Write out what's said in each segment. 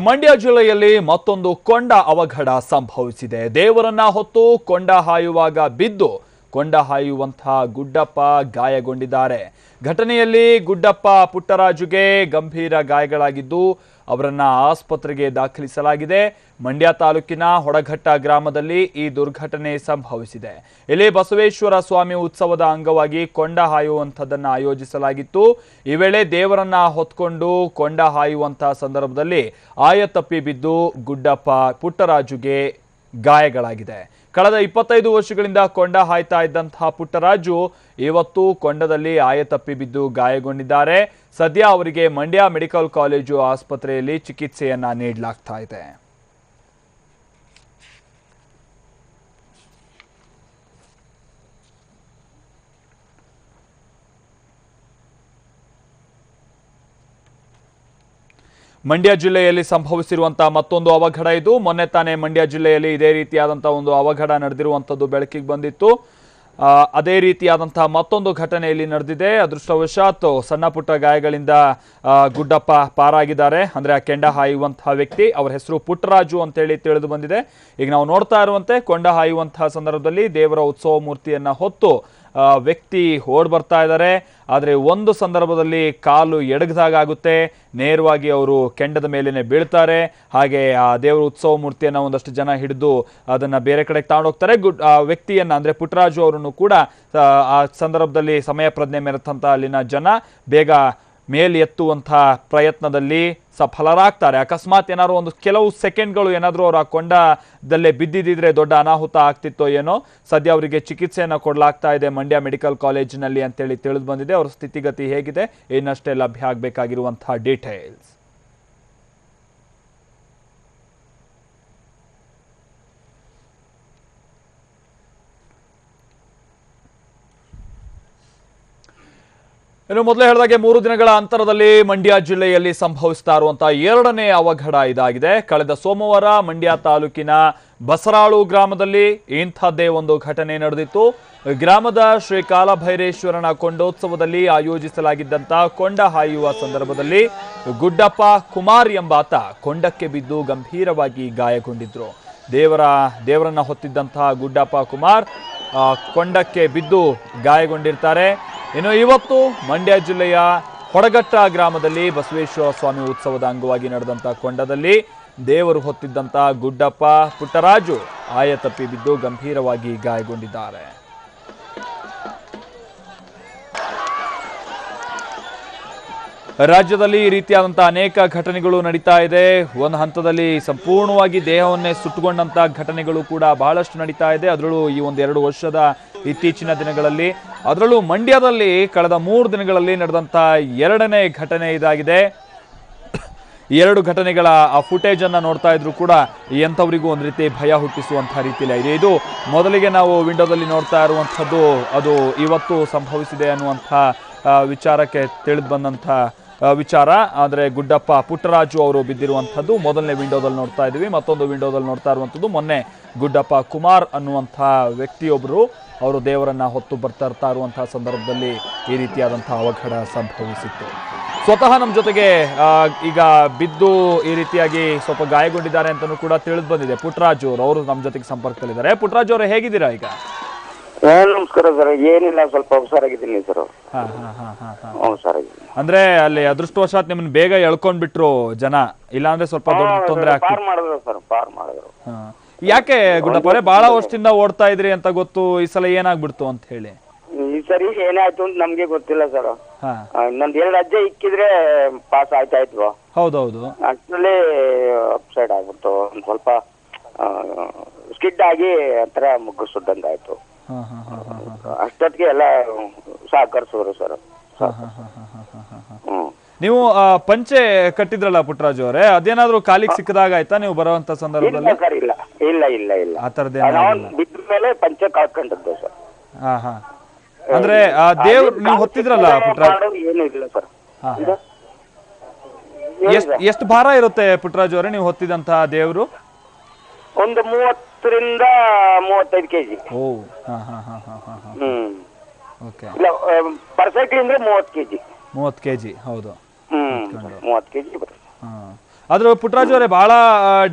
ಮಂಡ್ಯ ಜಿಲ್ಲೆಯಲ್ಲಿ ಮತ್ತೊಂದು ಕೊಂಡ ಅವಘಡ ಸಂಭವಿಸಿದೆ. ದೇವರನ್ನ ಹೊತ್ತು ಕೊಂಡ ಹಾಯುವಾಗ ಬಿದ್ದು ಕೊಂಡ ಹಾಯುವಂತಹ ಗುಡ್ಡಪ್ಪ ಗಾಯಗೊಂಡಿದ್ದಾರೆ. ಘಟನೆಯಲ್ಲಿ ಗುಡ್ಡಪ್ಪ ಪುಟ್ಟರಾಜುಗೆ ಗಂಭೀರ ಗಾಯಗಳಾಗಿದ್ದು ಅವರನ್ನ ಆಸ್ಪತ್ರೆಗೆ ದಾಖಲಿಸಲಾಗಿದೆ. ಮಂಡ್ಯ ತಾಲೂಕಿನ ಹೊಡಘಟ್ಟ ಗ್ರಾಮದಲ್ಲಿ ಈ ದುರ್ಘಟನೆ ಸಂಭವಿಸಿದೆ. ಇಲ್ಲಿ ಬಸವೇಶ್ವರ ಸ್ವಾಮಿ ಉತ್ಸವದ ಅಂಗವಾಗಿ ಕೊಂಡ ಹಾಯುವಂಥದ್ದನ್ನು ಆಯೋಜಿಸಲಾಗಿತ್ತು. ಈ ವೇಳೆ ದೇವರನ್ನ ಹೊತ್ಕೊಂಡು ಕೊಂಡ ಹಾಯುವಂತಹ ಸಂದರ್ಭದಲ್ಲಿ ಆಯತಪ್ಪಿ ಬಿದ್ದು ಗುಡ್ಡಪ್ಪ ಪುಟ್ಟರಾಜುಗೆ ಗಾಯಗಳಾಗಿದೆ. ಕಳೆದ ಇಪ್ಪತ್ತೈದು ವರ್ಷಗಳಿಂದ ಕೊಂಡ ಹಾಯ್ತಾ ಇದ್ದಂತಹ ಪುಟ್ಟರಾಜು ಇವತ್ತು ಕೊಂಡದಲ್ಲಿ ಆಯತಪ್ಪಿ ಬಿದ್ದು ಗಾಯಗೊಂಡಿದ್ದಾರೆ. ಸದ್ಯ ಅವರಿಗೆ ಮಂಡ್ಯ ಮೆಡಿಕಲ್ ಕಾಲೇಜು ಆಸ್ಪತ್ರೆಯಲ್ಲಿ ಚಿಕಿತ್ಸೆಯನ್ನ ನೀಡಲಾಗ್ತಾ ಇದೆ. ಮಂಡ್ಯ ಜಿಲ್ಲೆಯಲ್ಲಿ ಸಂಭವಿಸಿರುವಂತಹ ಮತ್ತೊಂದು ಅವಘಡ ಇದು. ಮೊನ್ನೆ ತಾನೇ ಮಂಡ್ಯ ಜಿಲ್ಲೆಯಲ್ಲಿ ಇದೇ ರೀತಿಯಾದಂತಹ ಒಂದು ಅವಘಡ ನಡೆದಿರುವಂಥದ್ದು ಬೆಳಕಿಗೆ ಬಂದಿತ್ತು. ಅದೇ ರೀತಿಯಾದಂತಹ ಮತ್ತೊಂದು ಘಟನೆ ಇಲ್ಲಿ ನಡೆದಿದೆ. ಅದೃಷ್ಟವಶಾತ್ ಸಣ್ಣ ಪುಟ್ಟ ಗಾಯಗಳಿಂದ ಗುಡ್ಡಪ್ಪ ಪಾರಾಗಿದ್ದಾರೆ. ಅಂದ್ರೆ ಆ ಕೆಂಡ ಹಾಯುವಂತಹ ವ್ಯಕ್ತಿ, ಅವರ ಹೆಸರು ಪುಟ್ಟರಾಜು ಅಂತೇಳಿ ತಿಳಿದು ಬಂದಿದೆ. ಈಗ ನಾವು ನೋಡ್ತಾ ಇರುವಂತೆ ಕೊಂಡ ಹಾಯುವಂತಹ ಸಂದರ್ಭದಲ್ಲಿ ದೇವರ ಉತ್ಸವ ಮೂರ್ತಿಯನ್ನ ಹೊತ್ತು ವ್ಯಕ್ತಿ ಓಡ್ ಬರ್ತಾ ಇದ್ದಾರೆ. ಆದರೆ ಒಂದು ಸಂದರ್ಭದಲ್ಲಿ ಕಾಲು ಎಡಗದಾಗುತ್ತೆ ನೇರವಾಗಿ ಅವರು ಕೆಂಡದ ಮೇಲೇನೆ ಬೀಳ್ತಾರೆ. ಹಾಗೆ ಆ ದೇವರ ಉತ್ಸವ ಮೂರ್ತಿಯನ್ನ ಒಂದಷ್ಟು ಜನ ಹಿಡಿದು ಅದನ್ನು ಬೇರೆ ಕಡೆಗೆ ತಗೊಂಡೋಗ್ತಾರೆ ಗುಡ್ ಆ ವ್ಯಕ್ತಿಯನ್ನು ಅಂದರೆ ಪುಟ್ಟರಾಜು ಅವರನ್ನು ಕೂಡ ಆ, ಸಂದರ್ಭದಲ್ಲಿ ಸಮಯ ಪ್ರಜ್ಞೆ ಮೆರೆತಂತ ಅಲ್ಲಿನ ಜನ ಬೇಗ ಮೇಲ್ ಎತ್ತುವಂತಹ ಪ್ರಯತ್ನದಲ್ಲಿ ಸಫಲರಾಗ್ತಾರೆ. ಅಕಸ್ಮಾತ್ ಏನಾದ್ರು ಒಂದು ಕೆಲವು ಸೆಕೆಂಡ್ಗಳು ಏನಾದರೂ ಅವರು ಆ ಕೊಂಡದಲ್ಲೇ ಬಿದ್ದಿದ್ದಿದ್ರೆ ದೊಡ್ಡ ಅನಾಹುತ ಆಗ್ತಿತ್ತೋ ಏನೋ, ಸದ್ಯ ಅವರಿಗೆ ಚಿಕಿತ್ಸೆಯನ್ನು ಕೊಡಲಾಗ್ತಾ ಇದೆ ಮಂಡ್ಯ ಮೆಡಿಕಲ್ ಕಾಲೇಜಿನಲ್ಲಿ ಅಂತೇಳಿ ತಿಳಿದು ಬಂದಿದೆ. ಅವರ ಸ್ಥಿತಿಗತಿ ಹೇಗಿದೆ ಇನ್ನಷ್ಟೇ ಲಭ್ಯ ಆಗಬೇಕಾಗಿರುವಂತಹ ಡೀಟೇಲ್ಸ್ ಇನ್ನು ಮೊದಲೇ ಹೇಳಿದಾಗೆ ಮೂರು ದಿನಗಳ ಅಂತರದಲ್ಲಿ ಮಂಡ್ಯ ಜಿಲ್ಲೆಯಲ್ಲಿ ಸಂಭವಿಸ್ತಾ ಇರುವಂತಹ ಎರಡನೇ ಅವಘಡ ಇದಾಗಿದೆ. ಕಳೆದ ಸೋಮವಾರ ಮಂಡ್ಯ ತಾಲೂಕಿನ ಬಸರಾಳು ಗ್ರಾಮದಲ್ಲಿ ಇಂಥದ್ದೇ ಒಂದು ಘಟನೆ ನಡೆದಿತ್ತು. ಗ್ರಾಮದ ಶ್ರೀ ಕಾಲಭೈರೇಶ್ವರನ ಕೊಂಡೋತ್ಸವದಲ್ಲಿ ಆಯೋಜಿಸಲಾಗಿದ್ದಂತ ಕೊಂಡ ಹಾಯುವ ಸಂದರ್ಭದಲ್ಲಿ ಗುಡ್ಡಪ್ಪ ಕುಮಾರ್ ಎಂಬಾತ ಕೊಂಡಕ್ಕೆ ಬಿದ್ದು ಗಂಭೀರವಾಗಿ ಗಾಯಗೊಂಡಿದ್ರು. ದೇವರ, ದೇವರನ್ನ ಹೊತ್ತಿದ್ದಂತಹ ಗುಡ್ಡಪ್ಪ ಕುಮಾರ್ ಕೊಂಡಕ್ಕೆ ಬಿದ್ದು ಗಾಯಗೊಂಡಿರ್ತಾರೆ. ಇನ್ನು ಇವತ್ತು ಮಂಡ್ಯ ಜಿಲ್ಲೆಯ ಹೊಡಗಟ್ಟ ಗ್ರಾಮದಲ್ಲಿ ಬಸವೇಶ್ವರ ಸ್ವಾಮಿ ಉತ್ಸವದ ಅಂಗವಾಗಿ ನಡೆದಂತಹ ಕೊಂಡದಲ್ಲಿ ದೇವರು ಹೊತ್ತಿದ್ದಂತ ಗುಡ್ಡಪ್ಪ ಪುಟ್ಟರಾಜು ಆಯತಪ್ಪಿ ಬಿದ್ದು ಗಂಭೀರವಾಗಿ ಗಾಯಗೊಂಡಿದ್ದಾರೆ. ರಾಜ್ಯದಲ್ಲಿ ಈ ರೀತಿಯಾದಂತಹ ಅನೇಕ ಘಟನೆಗಳು ನಡೀತಾ ಇದೆ. ಒಂದು ಹಂತದಲ್ಲಿ ಸಂಪೂರ್ಣವಾಗಿ ದೇಹವನ್ನೇ ಸುಟ್ಟುಕೊಂಡಂತಹ ಘಟನೆಗಳು ಕೂಡ ಬಹಳಷ್ಟು ನಡೀತಾ ಇದೆ. ಅದರಲ್ಲೂ ಈ ಒಂದು ಎರಡು ವರ್ಷದ ಇತ್ತೀಚಿನ ದಿನಗಳಲ್ಲಿ. ಅದರಲ್ಲೂ ಮಂಡ್ಯದಲ್ಲಿ ಕಳೆದ ಮೂರು ದಿನಗಳಲ್ಲಿ ನಡೆದಂಥ ಎರಡನೇ ಘಟನೆ ಇದಾಗಿದೆ. ಎರಡು ಘಟನೆಗಳ ಆ ಫುಟೇಜ್ ಅನ್ನ ನೋಡ್ತಾ ಇದ್ರು ಕೂಡ ಎಂಥವರಿಗೂ ಒಂದು ರೀತಿ ಭಯ ಹುಟ್ಟಿಸುವಂಥ ರೀತಿಯಲ್ಲಿ ಇದೆ. ಇದು ಮೊದಲಿಗೆ ನಾವು ವಿಂಡೋದಲ್ಲಿ ನೋಡ್ತಾ ಇರುವಂಥದ್ದು ಅದು ಇವತ್ತು ಸಂಭವಿಸಿದೆ ಅನ್ನುವಂಥ ವಿಚಾರಕ್ಕೆ ತಿಳಿದು ಬಂದಂಥ ವಿಚಾರ. ಆದರೆ ಗುಡ್ಡಪ್ಪ ಪುಟ್ಟರಾಜು ಅವರು ಬಿದ್ದಿರುವಂಥದ್ದು ಮೊದಲನೇ ವಿಂಡೋದಲ್ಲಿ ನೋಡ್ತಾ ಇದ್ದೀವಿ. ಮತ್ತೊಂದು ವಿಂಡೋದಲ್ಲಿ ನೋಡ್ತಾ ಇರುವಂಥದ್ದು ಮೊನ್ನೆ ಗುಡ್ಡಪ್ಪ ಕುಮಾರ್ ಅನ್ನುವಂಥ ವ್ಯಕ್ತಿಯೊಬ್ಬರು ಅವರು ದೇವರನ್ನ ಹೊತ್ತು ಬರ್ತಾ ಇರ್ತಾ ಇರುವಂತಹ ಸಂದರ್ಭದಲ್ಲಿ ಈ ರೀತಿಯಾದಂತಹ ಅವಘಡ ಸಂಭವಿಸಿತ್ತು. ಸ್ವತಃ ನಮ್ಮ ಜೊತೆಗೆ ಈಗ ಬಿದ್ದು ಈ ರೀತಿಯಾಗಿ ಸ್ವಲ್ಪ ಗಾಯಗೊಂಡಿದ್ದಾರೆ ಅಂತಲೂ ಕೂಡ ತಿಳಿದು ಬಂದಿದೆ. ಪುಟ್ಟರಾಜು ಅವರು ನಮ್ಮ ಜೊತೆಗೆ ಸಂಪರ್ಕದಲ್ಲಿದ್ದಾರೆ. ಪುಟ್ಟರಾಜು ಅವರು, ಹೇಗಿದ್ದೀರಾ ಈಗ? ನಮಸ್ಕಾರ ಸರ್. ಏನಿಲ್ಲ ಸ್ವಲ್ಪ ಹುಷಾರಾಗಿದ್ದೀನಿ ಸರ್. ಹುಷಾರಾಗಿದ್ದೀನಿ. ಅಂದ್ರೆ ಅಲ್ಲಿ ಅದೃಷ್ಟವಶಾತ್ ನಿಮ್ಮನ್ನ ಬೇಗ ಎಳ್ಕೊಂಡ್ಬಿಟ್ರು ಜನ. ಇಲ್ಲಾಂದ್ರೆ ಸ್ವಲ್ಪ ದೊಡ್ಡ ತೊಂದರೆ ಆಗ್ತಿತ್ತು. ಪಾರ್ ಮಾಡಿದ್ರು ಸರ್ ಪಾರ್ ಮಾಡಿದ್ರು. ಹಾ. ಯಾಕೆ ಗುಡ್ಡಪ್ಪ ಅವರೇ ಬಹಳ ವರ್ಷದಿಂದ ಓಡ್ತಾ ಇದ್ರಿ ಅಂತ ಗೊತ್ತು ಈ ಸಲ ಏನಾಗ್ಬಿಡ್ತು ಅಂತ ಹೇಳಿ? ಈ ಸರಿ ಏನಾಯ್ತು ಅಂತ ನಮ್ಗೆ ಗೊತ್ತಿಲ್ಲ ಸರ್. ಹಾ. ಇನ್ನೊಂದ್ ಎರಡು ಅಜ್ಜೆ ಇಕ್ಕಿದ್ರೆ ಪಾಸ್ ಆಯ್ತಾ ಇದ್ವು? ಹೌದೌದು. ಅಷ್ಟರಲ್ಲಿ ಅಪ್ಸೈಡ್ ಆಗ್ಬಿಡ್ತು. ಒಂದ್ ಸ್ವಲ್ಪ ಸ್ಕಿಡ್ ಆಗಿ ಒಂಥರ ಮುಗ್ಗು ಸುದ್ದಂಗೆ ಆಯ್ತು ಹಾ ಹಾ ಹಾ ಹಾ ಹಾ ಅಷ್ಟೊತ್ತಿಗೆ ಎಲ್ಲ ಸಹಕರಿಸಿದ್ರು ಸರ್. ನೀವು ಪಂಚೆ ಕಟ್ಟಿದ್ರಲ್ಲ ಪುಟ್ಟರಾಜು ಅವರೇ ಅದೇನಾದ್ರೂ ಕಾಲಿಗೆ ಸಿಕ್ಕದಾಗ ಆಯ್ತಾ ನೀವು ಬರುವಂತ ಸಂದರ್ಭದಲ್ಲಿ? ಇಲ್ಲ. ಇಲ್ಲ ಇಲ್ಲ ಇಲ್ಲ. ಆ ತರದೇನ ಬಿದ್ದ ಮೇಲೆ ಪಂಚೆ ಕಳ್ಕೊಂಡಿದ್ದೆ ಸರ್. ಹಾ ಹಾ. ಅಂದ್ರೆ ಆ ದೇವ್ರ ನೀವು ಹೊತ್ತಿದ್ರಲ್ಲ ಪುಟ್ಟರಾಜು ಏನು ಇಲ್ಲ ಸರ್. ಎಷ್ಟು ಭಾರ ಇರುತ್ತೆ ಪುಟ್ಟರಾಜು ಅವರೇ ನೀವು ಹೊತ್ತಿದಂತ ದೇವ್ರು? ಒಂದು ಮೂವತ್ತು ಮೂವತ್ತರಿಂದ ಮೂವತ್ತೈದು ಕೆಜಿ. ಓ ಹಾ ಹಾ ಹಾ ಹಾ ಹಾ ಹಾ. ಹ್ಮ್. ಓಕೆ. ಇಲ್ಲ ಪರ್ ಸೈಕಲ್ ಅಂದ್ರೆ ಮೂವತ್ತು ಕೆಜಿ. ಮೂವತ್ತು ಕೆ ಜಿ ಹೌದು. ಹ್ಮ್ ಮೂವತ್ತು ಕೆಜಿ ಬರುತ್ತೆ ಹಾ. ಆದ್ರೆ ಪುಟ್ಟರಾಜು ಅವರೇ ಬಹಳ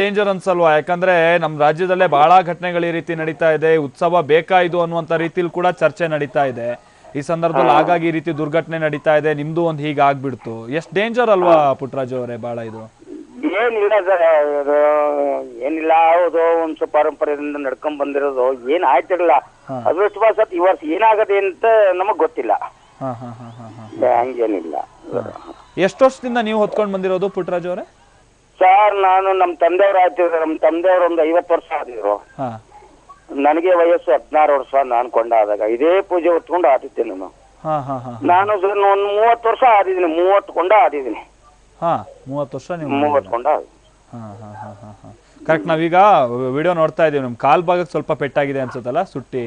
ಡೇಂಜರ್ ಅನ್ಸಲ್ವಾ? ಯಾಕಂದ್ರೆ ನಮ್ಮ ರಾಜ್ಯದಲ್ಲೇ ಬಹಳ ಘಟನೆಗಳು ಈ ರೀತಿ ನಡೀತಾ ಇದೆ. ಉತ್ಸವ ಬೇಕಾ ಇದು ಅನ್ನುವಂತ ರೀತಿಲಿ ಕೂಡ ಚರ್ಚೆ ನಡೀತಾ ಇದೆ. ಈ ಸಂದರ್ಭದಲ್ಲಿ ಹಾಗಾಗಿ ಈ ರೀತಿ ದುರ್ಘಟನೆ ನಡೀತಾ ಇದೆ. ನಿಮ್ದು ಒಂದು ಹೀಗೆ ಆಗ್ಬಿಡ್ತು. ಎಷ್ಟು ಡೇಂಜರ್ ಅಲ್ವಾ ಪುಟ್ಟರಾಜು ಅವರೇ ಬಹಳ ಇದು? ಏನಿಲ್ಲ ಸರ್ ಅದು ಏನಿಲ್ಲ ಹೌದು ವಂಶ ಪರಂಪರೆಯಿಂದ ನಡ್ಕೊಂಡ್ ಬಂದಿರೋದು. ಏನ್ ಆಯ್ತಿರಲ್ಲ ಅದೃಷ್ಟವಶಾತ್ ಈ ವರ್ಷ ಏನಾಗದೆ ಅಂತ ನಮಗ್ ಗೊತ್ತಿಲ್ಲ. ಹಾ ಹಾ ಹಾ ಹಾ ಹಾ. ಹಂಗೇನಿಲ್ಲ. ಎಷ್ಟು ವರ್ಷದಿಂದ ನೀವು ಹೊತ್ಕೊಂಡು ಬಂದಿರೋದು ಪುಟ್ಟರಾಜು ಅವರೇ? ಸರ್ ನಾನು ನಮ್ಮ ತಂದೆಯವ್ರು ಆಯ್ತಿದ್ರು. ನಮ್ಮ ತಂದೆಯವ್ರು ಒಂದು ಐವತ್ ವರ್ಷ ಆದಿದ್ರು ಹಾ. ನನಗೆ ವಯಸ್ಸು ಹದಿನಾರು ವರ್ಷ ನಾನು ಕೊಂಡಾದಾಗ ಇದೇ ಪೂಜೆ ಹೊತ್ಕೊಂಡು ಆದಿದ್ದೆ ನಾನು. ಹಾ ಹಾ ಹಾ ನಾನು ಒಂದು ಮೂವತ್ತು ವರ್ಷ ಆದಿದ್ದೀನಿ. ಮೂವತ್ತು ಕೊಂಡ ಆದಿದ್ದೀನಿ. ಹಾ ಮೂವತ್ತು ವರ್ಷ ನೀವು ಮೂವತ್ತು ಕೊಂಡ. ಹಾ ಹಾ ಹಾ ಹಾ ಹಾ. ಕರೆಕ್ಟ್ ನಾವೀಗ ವಿಡಿಯೋ ನೋಡ್ತಾ ಇದೀವಿ ನಿಮ್ ಕಾಲ್ ಭಾಗಕ್ಕೆ ಸ್ವಲ್ಪ ಪೆಟ್ಟಾಗಿದೆ ಅನ್ಸುತ್ತಲ್ಲ ಸುಟ್ಟಿ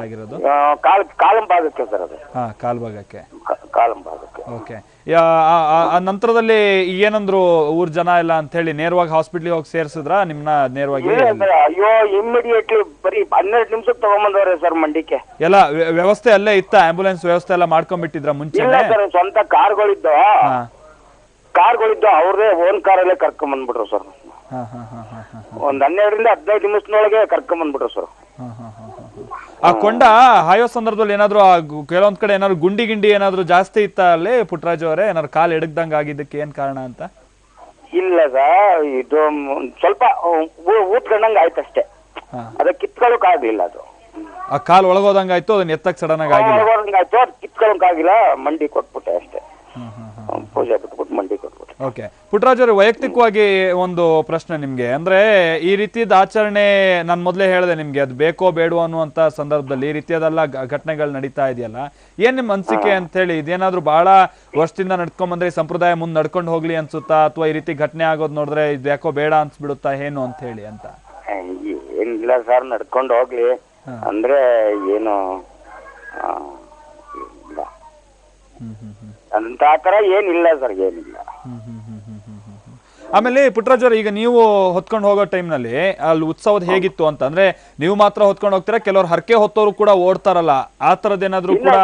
ಆಗಿರೋದು? ಕಾಲ್ ಕಾಲಂ ಭಾಗಕ್ಕೆ ಸರ್ ಅದು. ಹಾ ಕಾಲ್ ಭಾಗಕ್ಕೆ. ಕ- ಕಾಲಂ ಭಾಗಕ್ಕೆ. ಓಕೆ. ಆ ನಂತರದಲ್ಲಿ ಏನಂದ್ರು ಊರ್ ಜನ ಎಲ್ಲ ಅಂತ ಹೇಳಿ ನೇರವಾಗಿ ಹಾಸ್ಪಿಟ್ಲಿಗೆ ಹೋಗಿ ಸೇರ್ಸಿದ್ರ? ನಿಮ್ನ ನೇರವಾಗಿ ಇಲ್ಲ ಅಯ್ಯೋ ಇಮ್ಮಿಡಿಯೇಟ್ಲಿ ಬರೀ ಹನ್ನೆರಡು ನಿಮಿಷಕ್ಕೆ ತಗೊಂಬಂದವ್ರೆ ಸರ್ ಮಂಡಿಕೆ ಎಲ್ಲ ವ್ಯ- ವ್ಯವಸ್ಥೆ ಅಲ್ಲೇ ಇತ್ತ? ಆಂಬುಲೆನ್ಸ್ ವ್ಯವಸ್ಥೆ ಎಲ್ಲ ಮಾಡ್ಕೊಂಡ್ಬಿಟ್ಟಿದ್ರ ಇಲ್ಲ ಮುಂಚೆನೆ? ಸರ್ ಸ್ವಂತ ಕಾರ್ಗಳಿದ್ದು? ಹಾ. ಕಾರ್ಗಳಿದ್ದು ಅವ್ರದೇ ಓನ್ ಕಾರಲ್ಲೇ ಕರ್ಕೊಂಡ್ ಬಂದ್ಬಿಟ್ರು ಸರ್. ಹಾ ಹಾ ಹಾ ಹಾ ಹಾ ಒಂದ್ ಹನ್ನೆರಡರಿಂದ ಹದಿನೈದು ನಿಮಿಷದೊಳಗೆ ಕರ್ಕೊಂಡ್ ಬಂದ್ಬಿಟ್ರು ಸರ್. ಹಾ, ಹಾ, ಹಾ, ಹಾ, ಹಾ. ಆ ಕೊಂಡ ಹಾಯೋ ಸಂದರ್ಭದಲ್ಲಿ ಏನಾದ್ರು ಕೆಲವೊಂದ್ ಕಡೆ ಏನಾದ್ರು ಗುಂಡಿ ಗಿಂಡಿ ಏನಾದ್ರು ಜಾಸ್ತಿ ಇತ್ತ ಅಲ್ಲಿ ಪುಟ್ಟರಾಜು ಅವರೇ? ಏನಾದ್ರು ಕಾಲ್ ಎಡಗ್ದಂಗ ಆಗಿದ್ದಕ್ಕೆ ಏನ್ ಕಾರಣ ಅಂತ? ಇಲ್ಲ ಸರ್ ಇದು ಸ್ವಲ್ಪ ಊದ್ಕೊಂಡಂಗೆ ಆಯ್ತಷ್ಟೇ. ಅದಕ್ಕೆ ಕಿತ್ಕೊಳ್ಳೋಕ್ ಆಗ್ಲಿಲ್ಲ ಅದು. ಆ ಕಾಲ್ ಒಳಗೋದಂಗಾಯ್ತು ಅದನ್ನ ಎತ್ತಕ್ ಸಡನ್ ಆಗಿ ಆಗಿಲ್ಲ ಒಳಗೋದಂಗ್ ಆಯ್ತು ಅದು ಕಿತ್ಕೊಳ್ಳೋಕ್ ಆಗಿಲ್ಲ ಮಂಡಿ ಕೊಟ್ಬಿಟ್ಟೆ ಅಷ್ಟೇ. ಪೂಜೆ ಬಿಟ್ಬಿಟ್ಟು ಮಂಡಿ ಕೊಟ್ಬಿಟ್ಟೆ ಓಕೆ ಪುಟ್ಟರಾಜ್ ಅವರು ವೈಯಕ್ತಿಕವಾಗಿ ಒಂದು ಪ್ರಶ್ನೆ ನಿಮ್ಗೆ. ಅಂದ್ರೆ ಈ ರೀತಿಯದ ಆಚರಣೆ ನಾನು ಮೊದಲೇ ಹೇಳಿದೆ ನಿಮ್ಗೆ ಅದು ಬೇಕೋ ಬೇಡೋ ಅನ್ನುವಂತ ಸಂದರ್ಭದಲ್ಲಿ ಈ ರೀತಿಯದೆಲ್ಲ ಘಟನೆಗಳು ನಡೀತಾ ಇದೆಯಲ್ಲ? ಏನ್ ನಿಮ್ ಅನ್ಸಿಕೆ ಅಂತ ಹೇಳಿ ಇದೇನಾದ್ರೂ ಬಹಳ ವರ್ಷದಿಂದ ನಡ್ಕೊಂಡ್ ಬಂದ್ರೆ ಈ ಸಂಪ್ರದಾಯ ಮುಂದೆ ನಡ್ಕೊಂಡು ಹೋಗ್ಲಿ ಅನ್ಸುತ್ತಾ? ಅಥವಾ ಈ ರೀತಿ ಘಟನೆ ಆಗೋದ್ ನೋಡಿದ್ರೆ ಇದು ಯಾಕೋ ಬೇಡ ಅನ್ಸ್ಬಿಡುತ್ತಾ ಏನು ಅಂತ? ಹೇಳಿ ಅಂತ ಏನಿಲ್ಲ ಸರ್ ನಡ್ಕೊಂಡು ಹೋಗ್ಲಿ. ಅಂದ್ರೆ ಏನು ಆ, ಇಲ್ಲ ಹ್ಮ್ ಹ್ಮ್ ಹ್ಮ್ ಅಂತ ತರ ಥರ ಏನಿಲ್ಲ ಸರ್ ಏನಿಲ್ಲ. ಆಮೇಲೆ ಪುಟ್ಟರಾಜ್ ಅವ್ರ ಈಗ ನೀವು ಹೊತ್ಕೊಂಡು ಹೋಗೋ ಟೈಮ್ನಲ್ಲಿ ಅಲ್ಲಿ ಉತ್ಸವದ ಹೇಗಿತ್ತು ಅಂತ ಅಂದ್ರೆ ನೀವು ಮಾತ್ರ ಹೊತ್ಕೊಂಡು ಹೋಗ್ತೀರಾ ಕೆಲವರು ಹರಕೆ ಹೊತ್ತವರು ಕೂಡ ಓಡ್ತಾರಲ್ಲ ಆ ತರದ್ ಏನಾದ್ರು ಕೂಡ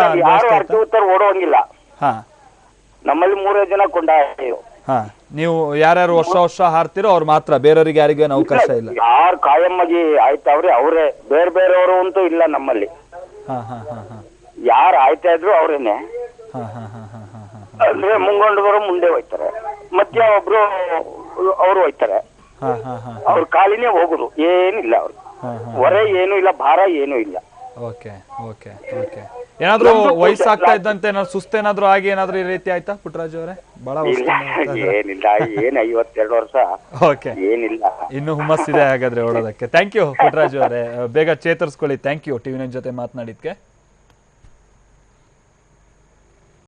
ಓಡೋಂಗಿಲ್ಲ. ಹಾ. ನಮ್ಮಲ್ಲಿ ಮೂರೇ ಜನ ಕೊಂಡ ಹಾ. ನೀವು ಯಾರ್ಯಾರು ವರ್ಷ ವರ್ಷ ಹಾರ್ತಿರೋ ಅವ್ರು ಮಾತ್ರ ಬೇರೆಯವ್ರಿಗೆ ಯಾರಿಗೇನು ಅವಕಾಶ ಇಲ್ಲ. ಯಾರು ಕಾಯಮ್ಮಾಗಿ ಆಯ್ತಾವ್ರಿ ಅವರೇ ಬೇರೆ ಬೇರೆಯವರು ಅಂತೂ ಇಲ್ಲ ನಮ್ಮಲ್ಲಿ. ಯಾರು ಆಯ್ತಾ ಇದ್ರು ಅವ್ರೇನೆ. ಅಂದ್ರೆ ಮುಂಗೊಂಡವರು ಮುಂದೆ ಹೋಯ್ತಾರೆ ಮಧ್ಯ ಒಬ್ರು ಅವರು ಹೋಯ್ತಾರೆ ಹಾ ಹಾ ಹಾ ಅವ್ರ ಕಾಲಿನೇ ಹೋಗುದು. ಏನಿಲ್ಲ ಅವ್ರು. ಹೊರೆ ಏನು ಇಲ್ಲ ಭಾರ ಏನು ಇಲ್ಲ. Okay okay okay. ಏನಾದ್ರೂ ವಯಸ್ಸಾಗ್ತಾ ಇದ್ದಂತೆ ಏನಾದ್ರು ಸುಸ್ತೇನಾದ್ರೂ ಆಗಿ ಏನಾದ್ರು ಈ ರೀತಿ ಆಯ್ತಾ ಪುಟ್ಟರಾಜ್ ಅವರೇ? ಬಹಳ ಏನಿಲ್ಲ ಏನ್ ಐವತ್ತೆರಡು ವರ್ಷ? ಓಕೆ. ಏನಿಲ್ಲ. ಇನ್ನು ಹುಮ್ಮಸ್ಸಿದೆ ಹಾಗಾದ್ರೆ ಓಡೋದಕ್ಕೆ. ಥ್ಯಾಂಕ್ ಯು ಪುಟ್ಟರಾಜು ಅವರೇ. ಬೇಗ ಚೇತರಿಸ್ಕೊಳ್ಳಿ. ಥ್ಯಾಂಕ್ ಯು ಟಿವಿ ನೈನ್ ಜೊತೆ ಮಾತನಾಡಿದ್ಕೆ.